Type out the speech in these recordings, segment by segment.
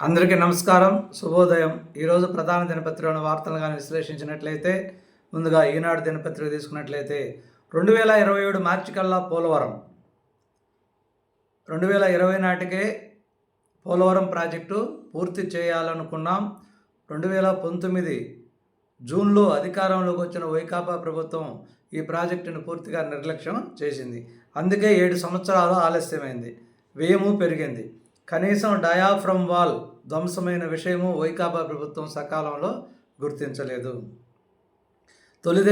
అందరికీ నమస్కారం. శుభోదయం. ఈరోజు ప్రధాన దినపత్రికలోని వార్తలు కానీ విశ్లేషించినట్లయితే ముందుగా ఈనాడు దినపత్రిక తీసుకున్నట్లయితే రెండు వేల ఇరవై ఏడు మార్చి కల్లా పోలవరం. రెండు వేల ఇరవై నాటికే పోలవరం ప్రాజెక్టు పూర్తి చేయాలనుకున్నాం. రెండు వేల పంతొమ్మిది జూన్లో అధికారంలోకి వచ్చిన వైకాపా ప్రభుత్వం ఈ ప్రాజెక్టును పూర్తిగా నిర్లక్ష్యం చేసింది. అందుకే ఏడు సంవత్సరాలు ఆలస్యమైంది. వ్యయము పెరిగింది. కనీసం డయాఫ్రమ్ వాల్ ధ్వంసమైన విషయము వైకాపా ప్రభుత్వం సకాలంలో గుర్తించలేదు. తొలి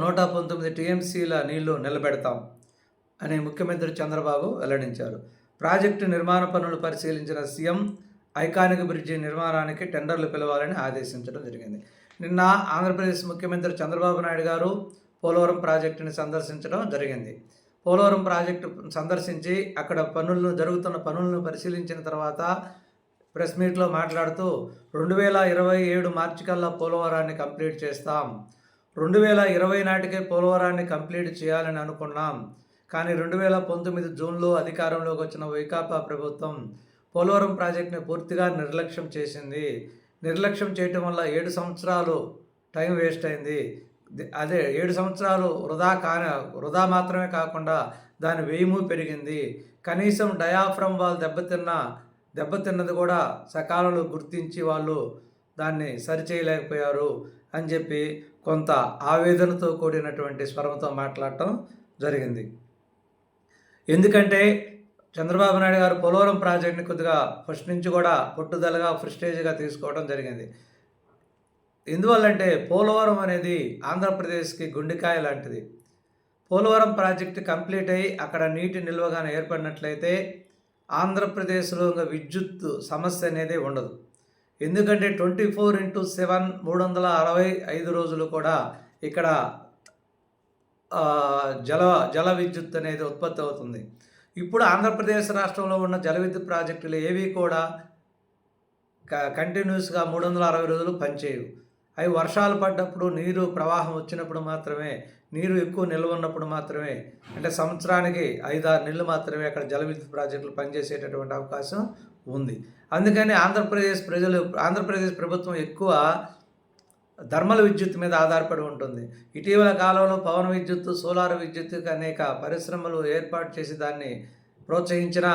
నూట పంతొమ్మిది టీఎంసీల నీళ్ళు నిలబెడతాం అని ముఖ్యమంత్రి చంద్రబాబు వెల్లడించారు. ప్రాజెక్టు నిర్మాణ పనులు పరిశీలించిన సీఎం ఐకానిక్ బ్రిడ్జి నిర్మాణానికి టెండర్లు పిలవాలని ఆదేశించడం జరిగింది. నిన్న ఆంధ్రప్రదేశ్ ముఖ్యమంత్రి చంద్రబాబు నాయుడు గారు పోలవరం ప్రాజెక్టుని సందర్శించడం జరిగింది. పోలవరం ప్రాజెక్టు సందర్శించి అక్కడ పనులను జరుగుతున్న పనులను పరిశీలించిన తర్వాత ప్రెస్ మీట్లో మాట్లాడుతూ రెండు వేల ఇరవై ఏడు మార్చి కల్లా పోలవరాన్ని కంప్లీట్ చేస్తాం. రెండు వేల ఇరవై నాటికే పోలవరాన్ని కంప్లీట్ చేయాలని అనుకున్నాం. కానీ రెండు వేల పంతొమ్మిది జూన్లో అధికారంలోకి వచ్చిన వైకాపా ప్రభుత్వం పోలవరం ప్రాజెక్టుని పూర్తిగా నిర్లక్ష్యం చేసింది. నిర్లక్ష్యం చేయటం వల్ల ఏడు సంవత్సరాలు టైం వేస్ట్ అయింది. అదే ఏడు సంవత్సరాలు వృధా కాని వృధా మాత్రమే కాకుండా దాని వేయము పెరిగింది. కనీసం డయాఫ్రమ్ వాళ్ళు దెబ్బతిన్న దెబ్బతిన్నది కూడా సకాలంలో గుర్తించి వాళ్ళు దాన్ని సరిచేయలేకపోయారు అని చెప్పి కొంత ఆవేదనతో కూడినటువంటి స్వరంతో మాట్లాడటం జరిగింది. ఎందుకంటే చంద్రబాబు నాయుడు గారు పోలవరం ప్రాజెక్ట్ని కొద్దిగా ఫస్ట్ నుంచి కూడా పట్టుదలగా ఫ్రిస్టేజ్గా తీసుకోవడం జరిగింది. ఎందువల్లంటే పోలవరం అనేది ఆంధ్రప్రదేశ్కి గుండెకాయ లాంటిది. పోలవరం ప్రాజెక్టు కంప్లీట్ అయ్యి అక్కడ నీటి నిల్వగానే ఏర్పడినట్లయితే ఆంధ్రప్రదేశ్లో విద్యుత్ సమస్య అనేది ఉండదు. ఎందుకంటే ట్వంటీ ఫోర్ ఇంటూ సెవెన్ మూడు వందల అరవై ఐదు రోజులు కూడా ఇక్కడ జల జల విద్యుత్ అనేది ఉత్పత్తి అవుతుంది. ఇప్పుడు ఆంధ్రప్రదేశ్ రాష్ట్రంలో ఉన్న జల విద్యుత్ ప్రాజెక్టులు ఏవి కూడా క- కంటిన్యూస్గా మూడు వందల అరవై రోజులు పనిచేయవు. అవి వర్షాలు పడ్డప్పుడు నీరు ప్రవాహం వచ్చినప్పుడు మాత్రమే నీరు ఎక్కువ నిల్వ ఉన్నప్పుడు మాత్రమే అంటే సంవత్సరానికి ఐదారు నెలలు మాత్రమే అక్కడ జల విద్యుత్ ప్రాజెక్టులు పనిచేసేటటువంటి అవకాశం ఉంది. అందుకని ఆంధ్రప్రదేశ్ ప్రజలు ఆంధ్రప్రదేశ్ ప్రభుత్వం ఎక్కువ ధర్మల విద్యుత్ మీద ఆధారపడి ఉంటుంది. ఇటీవల కాలంలో పవన విద్యుత్ సోలార్ విద్యుత్ అనేక పరిశ్రమలు ఏర్పాటు చేసి దాన్ని ప్రోత్సహించిన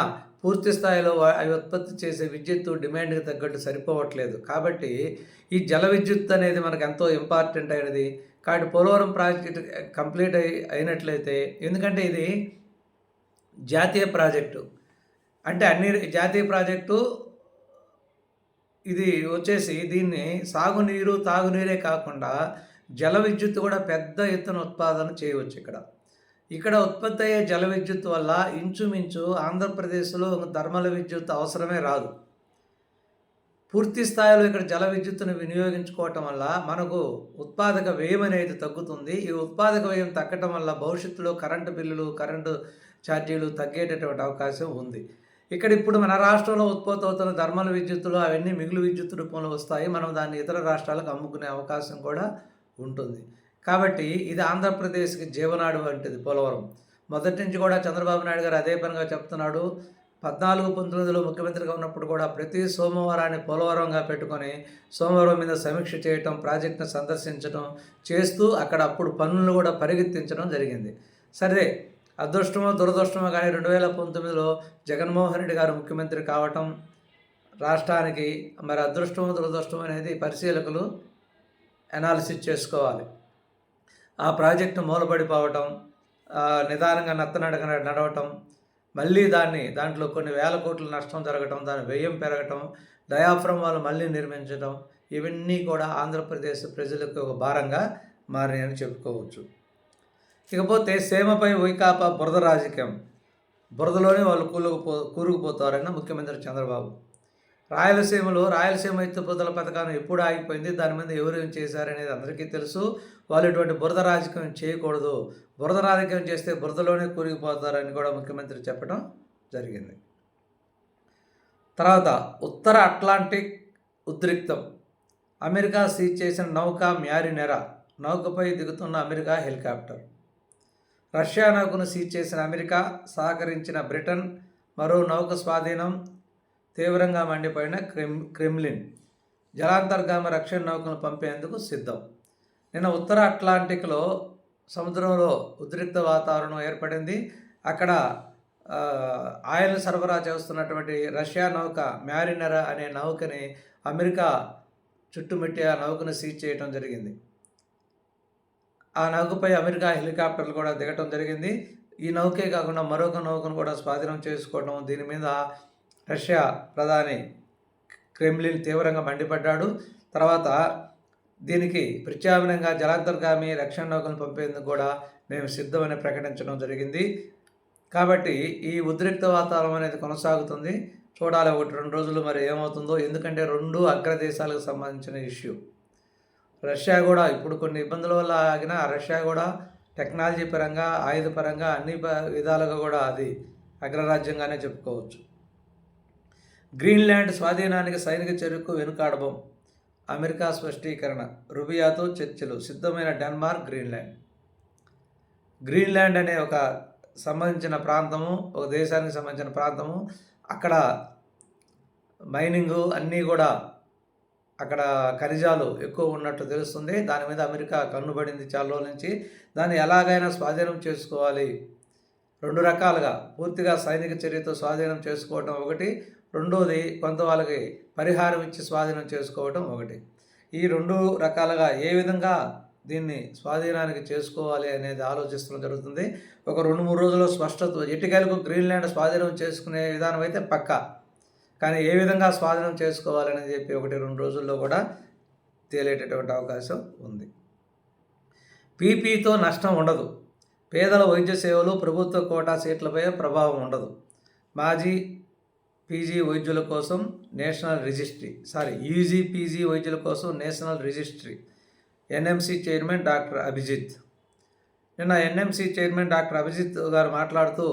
పూర్తి స్థాయిలో అవి ఉత్పత్తి చేసే విద్యుత్తు డిమాండ్కి తగ్గట్టు సరిపోవట్లేదు. కాబట్టి ఈ జల విద్యుత్ అనేది మనకు ఎంతో ఇంపార్టెంట్ అయినది. కాబట్టి పోలవరం ప్రాజెక్ట్ కంప్లీట్ అయి అయినట్లయితే ఎందుకంటే ఇది జాతీయ ప్రాజెక్టు. అంటే అన్ని జాతీయ ప్రాజెక్టు ఇది వచ్చేసి దీన్ని సాగునీరు తాగునీరే కాకుండా జల విద్యుత్ కూడా పెద్ద ఎత్తున ఉత్పాదన చేయవచ్చు ఇక్కడ. ఇక్కడ ఉత్పత్తి అయ్యే జల విద్యుత్ వల్ల ఇంచుమించు ఆంధ్రప్రదేశ్లో థర్మల్ విద్యుత్ అవసరమే రాదు. పూర్తి స్థాయిలో ఇక్కడ జల విద్యుత్తును వినియోగించుకోవటం వల్ల మనకు ఉత్పాదక వ్యయం అనేది తగ్గుతుంది. ఈ ఉత్పాదక వ్యయం తగ్గటం వల్ల భవిష్యత్తులో కరెంటు బిల్లులు కరెంటు ఛార్జీలు తగ్గేటటువంటి అవకాశం ఉంది. ఇక్కడ ఇప్పుడు మన రాష్ట్రంలో ఉత్పత్తి అవుతున్న థర్మల్ విద్యుత్తులు అవన్నీ మిగులు విద్యుత్ రూపంలో వస్తాయి. మనం దాన్ని ఇతర రాష్ట్రాలకు అమ్ముకునే అవకాశం కూడా ఉంటుంది. కాబట్టి ఇది ఆంధ్రప్రదేశ్కి జీవనాడు వంటిది పోలవరం. మొదటి నుంచి కూడా చంద్రబాబు నాయుడు గారు అదే పనిగా చెప్తున్నాడు. పద్నాలుగు పంతొమ్మిదిలో ముఖ్యమంత్రిగా ఉన్నప్పుడు కూడా ప్రతి సోమవారాన్ని పోలవరంగా పెట్టుకొని సోమవారం మీద సమీక్ష చేయటం ప్రాజెక్టును సందర్శించడం చేస్తూ అక్కడ అప్పుడు పనులను కూడా పరిగెత్తించడం జరిగింది. సరే అదృష్టమో దురదృష్టమో కానీ రెండు వేల పంతొమ్మిదిలో జగన్మోహన్ రెడ్డి గారు ముఖ్యమంత్రి కావటం రాష్ట్రానికి మరి అదృష్టమో దురదృష్టమో అనేది పరిశీలకులు అనాలిసిస్ చేసుకోవాలి. ఆ ప్రాజెక్టు మూలపడిపోవటం నిదానంగా నత్తనడక నడవటం మళ్ళీ దాన్ని దాంట్లో కొన్ని వేల కోట్ల నష్టం జరగటం దాని వ్యయం పెరగటం డయాఫ్రమ్ వాళ్ళు మళ్ళీ నిర్మించడం ఇవన్నీ కూడా ఆంధ్రప్రదేశ్ ప్రజలకు ఒక భారంగా మారినాయని చెప్పుకోవచ్చు. ఇకపోతే సీమపై వైకాపా బురద రాజకీయం. బురదలోనే వాళ్ళు కూలుకుపో కూరుకుపోతారని ముఖ్యమంత్రి చంద్రబాబు. రాయలసీమలో రాయలసీమ ఎత్తుపోతల పథకాన్ని ఎప్పుడు ఆగిపోయింది? దాని మీద ఎవరు ఏం చేశారనేది అందరికీ తెలుసు. వాళ్ళు ఇటువంటి బురద రాజకీయం చేయకూడదు. బురద రాజకీయం చేస్తే బురదలోనే కూరిగిపోతారని కూడా ముఖ్యమంత్రి చెప్పడం జరిగింది. తర్వాత ఉత్తర అట్లాంటిక్ ఉద్రిక్తం. అమెరికా సీజ్ చేసిన నౌక మ్యారినెరా నౌకపై దిగుతున్న అమెరికా హెలికాప్టర్. రష్యా నౌకను సీజ్ చేసిన అమెరికా సహకరించిన బ్రిటన్ మరో నౌక స్వాధీనం తీవ్రంగా మండిపోయిన క్రెమ్ క్రెమ్లిన్ జలాంతర్గామ రక్షణ నౌకను పంపేందుకు సిద్ధం. నిన్న ఉత్తర అట్లాంటిక్లో సముద్రంలో ఉద్రిక్త వాతావరణం ఏర్పడింది. అక్కడ ఆయిల్ సరఫరా చేస్తున్నటువంటి రష్యా నౌక మ్యారినర్ అనే నౌకని అమెరికా చుట్టుముట్టి ఆ నౌకను సీజ్ చేయడం జరిగింది. ఆ నౌకపై అమెరికా హెలికాప్టర్లు కూడా దిగటం జరిగింది. ఈ నౌకే కాకుండా మరొక నౌకను కూడా స్వాధీనం చేసుకోవడం దీని మీద రష్యా ప్రధాని క్రెమ్లిన్ తీవ్రంగా మండిపడ్డాడు. తర్వాత దీనికి ప్రత్యామ్నాయంగా జలాంతర్గామి రక్షణ నౌకలను పంపేందుకు కూడా మేము సిద్ధమని ప్రకటించడం జరిగింది. కాబట్టి ఈ ఉద్రిక్త వాతావరణం అనేది కొనసాగుతుంది. చూడాలి ఒకటి రెండు రోజులు మరి ఏమవుతుందో. ఎందుకంటే రెండు అగ్రదేశాలకు సంబంధించిన ఇష్యూ. రష్యా కూడా ఇప్పుడు కొన్ని ఇబ్బందుల వల్ల ఆగిన రష్యా కూడా టెక్నాలజీ పరంగా ఆయుధ పరంగా అన్ని విధాలుగా కూడా అది అగ్రరాజ్యంగానే చెప్పుకోవచ్చు. గ్రీన్లాండ్ స్వాధీనానికి సైనిక చర్యకు వెనుకాడబం. అమెరికా స్పష్టీకరణ. రుబియాతో చర్చలు. సిద్ధమైన డెన్మార్క్ గ్రీన్లాండ్. గ్రీన్లాండ్ అనే ఒక సంబంధించిన ప్రాంతము ఒక దేశానికి సంబంధించిన ప్రాంతము. అక్కడ మైనింగ్ అన్నీ కూడా అక్కడ ఖనిజాలు ఎక్కువ ఉన్నట్టు తెలుస్తుంది. దాని మీద అమెరికా కన్నుబడింది చాలా రోజుల నుంచి. దాన్ని ఎలాగైనా స్వాధీనం చేసుకోవాలి. రెండు రకాలుగా. పూర్తిగా సైనిక చర్యతో స్వాధీనం చేసుకోవడం ఒకటి రెండోది కొంత వాళ్ళకి పరిహారం ఇచ్చి స్వాధీనం చేసుకోవటం ఒకటి. ఈ రెండు రకాలుగా ఏ విధంగా దీన్ని స్వాధీనానికి చేసుకోవాలి అనేది ఆలోచిస్తడం జరుగుతుంది. ఒక రెండు మూడు రోజుల్లో స్పష్టత ఇటుకలకు గ్రీన్లాండ్ స్వాధీనం చేసుకునే విధానం అయితే పక్కా. కానీ ఏ విధంగా స్వాధీనం చేసుకోవాలని చెప్పి ఒకటి రెండు రోజుల్లో కూడా తేలేటటువంటి అవకాశం ఉంది. పీపీతో నష్టం ఉండదు. పేదల వైద్య సేవలు ప్రభుత్వ కోటా సీట్లపై ప్రభావం ఉండదు. మాజీ పీజీ వైద్యుల కోసం national registry sorry UG PG వైద్యుల కోసం national registry. NMC chairman doctor Abhijit. నిన్న ఎన్ఎంసీ చైర్మన్ డాక్టర్ అభిజిత్ గారు మాట్లాడుతూ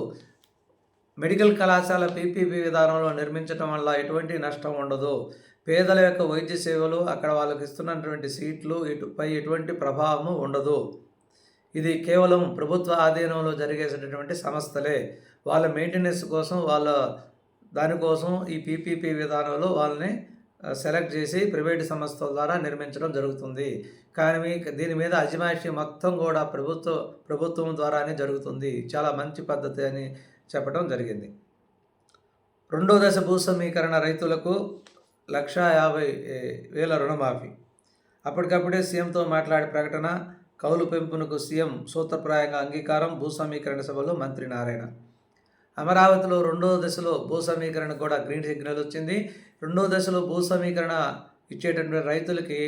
మెడికల్ కళాశాల పీపీపీ విధానంలో నిర్మించడం వల్ల ఎటువంటి నష్టం ఉండదు. పేదల యొక్క వైద్య సేవలు అక్కడ వాళ్ళకి ఇస్తున్నటువంటి సీట్లు ఇటుపై ఎటువంటి ప్రభావము ఉండదు. ఇది కేవలం ప్రభుత్వ ఆధీనంలో జరిగేటటువంటి సంస్థలే. వాళ్ళ మెయింటెనెన్స్ కోసం వాళ్ళ దానికోసం ఈ పీపీపీ విధానంలో వాళ్ళని సెలెక్ట్ చేసి ప్రైవేటు సంస్థల ద్వారా నిర్మించడం జరుగుతుంది. కానీ దీని మీద అజమాయిషి మొత్తం కూడా ప్రభుత్వ ప్రభుత్వం ద్వారానే జరుగుతుంది. చాలా మంచి పద్ధతి అని చెప్పడం జరిగింది. రెండో దశ భూ సమీకరణ రైతులకు లక్ష యాభై వేల రుణమాఫీ. అప్పటికప్పుడే సీఎంతో మాట్లాడే ప్రకటన కౌలు పెంపునకు సీఎం సూత్రప్రాయంగా అంగీకారం భూ సమీకరణ సభలో మంత్రి నారాయణ. అమరావతిలో రెండో దశలో భూ సమీకరణ కూడా గ్రీన్ సిగ్నల్ వచ్చింది. రెండో దశలో భూ సమీకరణ ఇచ్చేటటువంటి రైతులకి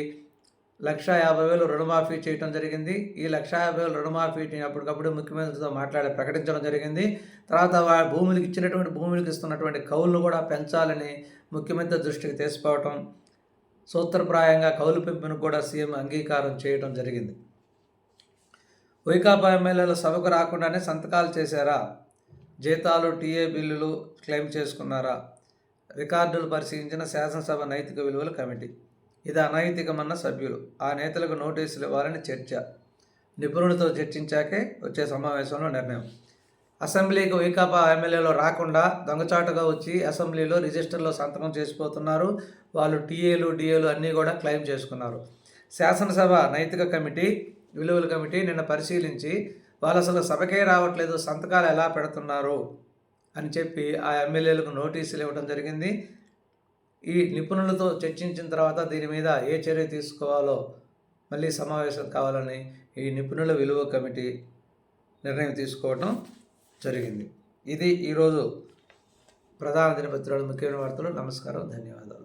లక్ష యాభై వేలు రుణమాఫీ చేయడం జరిగింది. ఈ లక్ష యాభై వేలు రుణమాఫీని అప్పటికప్పుడు ముఖ్యమంత్రితో మాట్లాడి ప్రకటించడం జరిగింది. తర్వాత భూములకు ఇచ్చినటువంటి భూములకు ఇస్తున్నటువంటి కౌలు కూడా పెంచాలని ముఖ్యమంత్రి దృష్టికి తీసుకోవటం సూత్రప్రాయంగా కౌలు పెంపును కూడా సీఎం అంగీకారం చేయడం జరిగింది. వైకాపా ఎమ్మెల్యేల సభకు రాకుండానే సంతకాలు చేశారా? జీతాలు టీఏ బిల్లులు క్లెయిమ్ చేసుకున్నారా? రికార్డులు పరిశీలించిన శాసనసభ నైతిక విలువల కమిటీ. ఇది అనైతికమన్న సభ్యులు. ఆ నేతలకు నోటీసులు ఇవ్వాలని చర్చ. నిపుణులతో చర్చించాకే వచ్చే సమావేశంలో నిర్ణయం. అసెంబ్లీకి వైకాపా ఎమ్మెల్యేలు రాకుండా దొంగచాటుగా వచ్చి అసెంబ్లీలో రిజిస్టర్లో సంతకం చేసిపోతున్నారు. వాళ్ళు టీఏలు డిఏలు అన్నీ కూడా క్లెయిమ్ చేసుకున్నారు. శాసనసభ నైతిక కమిటీ విలువల కమిటీ నిన్న పరిశీలించి వాళ్ళు అసలు సభకే రావట్లేదు సంతకాలు ఎలా పెడుతున్నారు అని చెప్పి ఆ ఎమ్మెల్యేలకు నోటీసులు ఇవ్వడం జరిగింది. ఈ నిపుణులతో చర్చించిన తర్వాత దీని మీద ఏ చర్య తీసుకోవాలో మళ్ళీ సమావేశం కావాలని ఈ నిపుణుల విలువ కమిటీ నిర్ణయం తీసుకోవడం జరిగింది. ఇది ఈరోజు ప్రధాన దినపత్రికలు ముఖ్యమైన వార్తలు. నమస్కారం ధన్యవాదాలు.